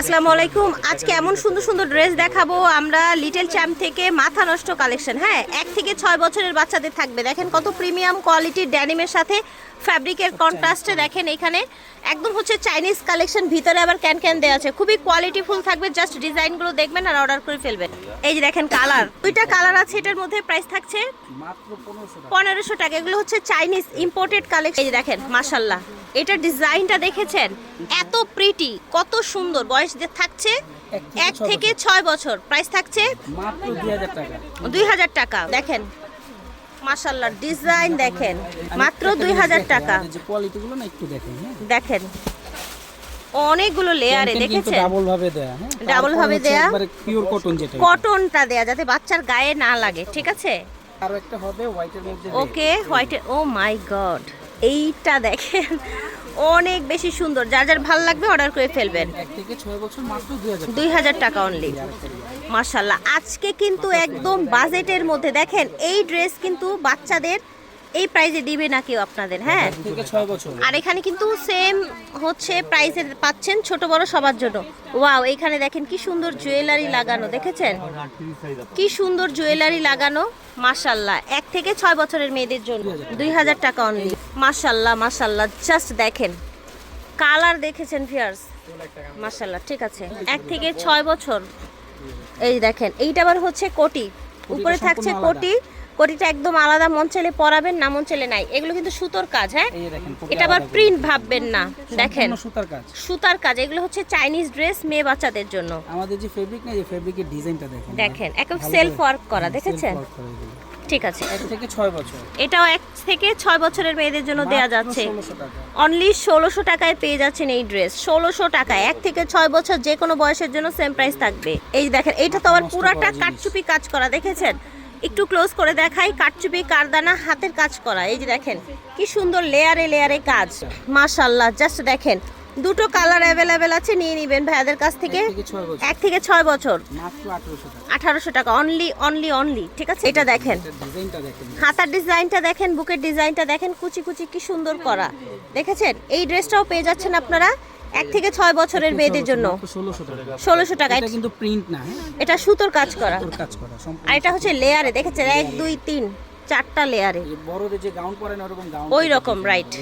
আসসালামু আলাইকুম। আজকে এমন সুন্দর সুন্দর ড্রেস দেখাবো? আমরা লিটল চ্যাম্প থেকে মাথা নষ্ট কালেকশন হ্যাঁ? এক থেকে ছয় বছরের বাচ্চাদের থাকবে। দেখেন কত প্রিমিয়াম কোয়ালিটির ড্যানিমের সাথে ফ্যাব্রিকের কন্ট্রাস্টে দেখেন এখানে। একদম হচ্ছে চাইনিজ কালেকশন ভিতরে আবার ক্যান ক্যান দেওয়া আছে। খুবই কোয়ালিটিফুল থাকবে জাস্ট ডিজাইনগুলো দেখবেন আর অর্ডার করে ফেলবেন। এই যে দেখেন কালার। দুইটা কালার আছে এটার মধ্যে প্রাইস থাকছে পনেরোশো টাকা। এগুলো হচ্ছে চাইনিজ ইম্পোর্টেড কালেকশন এই যে দেখেন মাশাল্লাহ এটার ডিজাইনটা দেখেছেন? এত প্রিটি কত সুন্দর। বয়স যে থাকছে এক থেকে ছয় বছর। প্রাইস থাকছে দুই হাজার টাকা। দেখেন মাশাল্লাহ ডিজাইন দেখেন। মাত্র দুই হাজার টাকা। দেখেন হ্যাঁ। দেখেন। অনেকগুলো লেয়ারে দেখেছেন? ডাবল ভাবে দেয়া হ্যাঁ? Double ভাবে দেয়া। একবারে পিওর কটন যেটা কটনটা দেয়া যাতে বাচ্চার গায়ে না লাগে ঠিক আছে? আরও একটা হবে হোয়াইটের মধ্যে ওকে হোয়াইট ও মাই গড এইটা দেখেন অনেক বেশি সুন্দর। যার যার ভালো লাগবে অর্ডার করে ফেলবেন। দুই হাজার টাকা। অনলি মার্শাল্লাহ আজকে কিন্তু একদম বাজেটের মধ্যে দেখেন এই ড্রেস কিন্তু বাচ্চাদের এই প্রাইজে দিবে না কেউ আপনাদের হ্যাঁ? আর এখানে কিন্তু সেম হচ্ছে প্রাইসে পাচ্ছেন ছোট বড় সবার জন্য। ওয়াও এখানে দেখেন কি সুন্দর জুয়েলারি লাগানো দেখেছেন? কি সুন্দর জুয়েলারি লাগানো মাশাল্লাহ এক থেকে ছয় বছরের মেয়েদের জন্য দুই হাজার টাকা অনলি মাশাল্লাহ মাশাল্লাহ জাস্ট দেখেন। কালার দেখেছেন ফিয়ার্স মাশাল্লাহ ঠিক আছে। এক থেকে ছয় বছর। এই দেখেন এইটা আবার হচ্ছে কোটি। উপরে থাকছে কোটি কোটিটা একদম আলাদা মন চাইলে পরাবেন না মন চাইলে নাই। এগুলো কিন্তু সুতোর কাজ হ্যাঁ? এই এটা আবার প্রিন্ট ভাববেন না দেখেন। সুতার কাজ। সুতার কাজ এগুলো হচ্ছে চাইনিজ ড্রেস মেয়ে বাচ্চাদের জন্য। আমাদের যে ফেব্রিক না যে ফেব্রিকের ডিজাইনটা দেখেন। দেখেন একদম সেলফ ওয়ার্ক করা। হ্যাঁ, দেখেছেন। ঠিক আছে। এক থেকে ছয় বছর। এটাও এক থেকে ছয় বছরের মেয়েদের জন্য দেয়া যাচ্ছে। অনলি ষোলোশো টাকায় পেয়ে যাচ্ছেন এই ড্রেস ষোলোশো টাকায় এক থেকে ছয় বছর যে কোনো বয়সের জন্য সেম প্রাইস থাকবে। এই দেখেন এইটা তো আবার পুরাটা কাটচুপি কাজ করা দেখেছেন? একটু ক্লোজ করে দেখাই কাটচুপি কারদানা হাতের কাজ করা। এই যে দেখেন কি সুন্দর লেয়ারে লেয়ারে কাজ। মাশাল্লাহ জাস্ট দেখেন দুটো কালার অ্যাভেলেবেল আছে নিয়ে নিবেন ভাইয়াদের কাছ থেকে। এক থেকে ছয় বছর। আঠারোশো টাকা। অনলি অনলি অনলি ঠিক আছে? এটা দেখেন। হাতার ডিজাইনটা দেখেন বুকের ডিজাইনটা দেখেন কুচি কুচি কি সুন্দর করা। দেখেছেন? এই ড্রেসটাও পেয়ে যাচ্ছেন আপনারা। এক থেকে ছয় বছরের মেয়েদের জন্য। ষোলোশো টাকা। এটা কিন্তু প্রিন্ট না এটা সুতোর কাজ করা। কাজ করা আর এটা হচ্ছে লেয়ারে দেখেছেন? এক দুই তিন চারটা লেয়ারে বড়দের যে গাউন পরেন ওরকম গাউন ওই রকম রাইট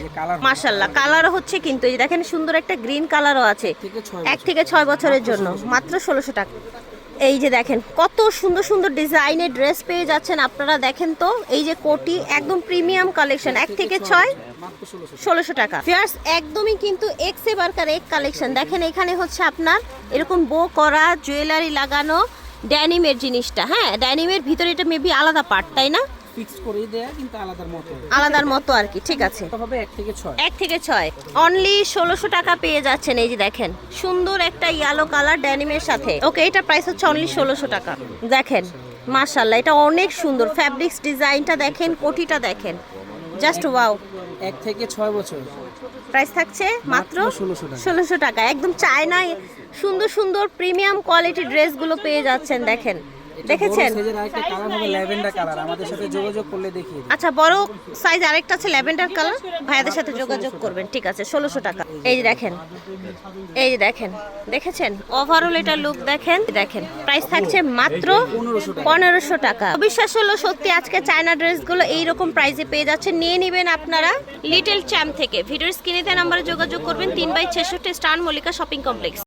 মাশাআল্লাহ। কালার হচ্ছে কিন্তু এই দেখেন সুন্দর একটা গ্রিন কালারও আছে। এক থেকে ছয় বছরের জন্য। মাত্র ষোলোশো টাকা। এই যে দেখেন, কত সুন্দর সুন্দর ডিজাইনের ড্রেস পেয়ে যাচ্ছেন আপনারা দেখেন তো। এই যে কোটি, একদম প্রিমিয়াম কালেকশন, এক থেকে ছয়, ষোলোশো টাকা। ফিয়ার্স একদমই কিন্তু এক্স বার্কার এক কালেকশন। দেখেন, এখানে হচ্ছে আপনার এরকম বো করা জুয়েলারি লাগানো ড্যানিমের জিনিসটা। হ্যাঁ ড্যানিমের ভিতরে এটা মেবি আলাদা পার্ট তাই না? ফিক্স করেই দেয়া কিন্তু আলাদার মতো। আলাদার মতো আর কি ঠিক আছে। হবে থেকে অনলি ষোলোশো টাকা পেয়ে যাচ্ছেন এই যে দেখেন। সুন্দর একটা ইয়েলো কালার ড্যানিমের সাথে। ওকে এটা প্রাইস হচ্ছে অনলি টাকা। দেখেন এটা অনেক সুন্দর। ফ্যাব্রিক্স ডিজাইনটা দেখেন কোটিটা দেখেন। জাস্ট ওয়াও এক থেকে ছয় বছর। প্রাইস থাকছে মাত্র মাত্র 1600 টাকা। ষোলোশো টাকা। একদম চায়নায় সুন্দর সুন্দর প্রিমিয়াম কোয়ালিটি ড্রেসগুলো পেয়ে যাচ্ছেন দেখেন। দেখেছেন? আরেকটা কালার হবে ল্যাভেন্ডার কালার আমাদের সাথে যোগাযোগ করলে দেখিয়ে আচ্ছা বড় সাইজ আরেকটা আছে ল্যাভেন্ডার কালার ভাইয়াদের সাথে যোগাযোগ করবেন ঠিক আছে ষোলোশো টাকা। এই যে দেখেন এই যে দেখেন দেখেছেন? ওভারঅল এটা লুক দেখেন দেখেন প্রাইস থাকছে মাত্র পনেরোশো টাকা। অবিশ্বাস হলো সত্যি আজকে চায়না ড্রেসগুলো এইরকম প্রাইসে পেয়ে যাচ্ছে। নিয়ে নেবেন আপনারা লিটল চ্যাম্প থেকে। ভিডিওর স্ক্রিনে নাম্বারে যোগাযোগ করবেন। তিন বাই ছেষট্টি স্টান মল্লিকা শপিং কমপ্লেক্স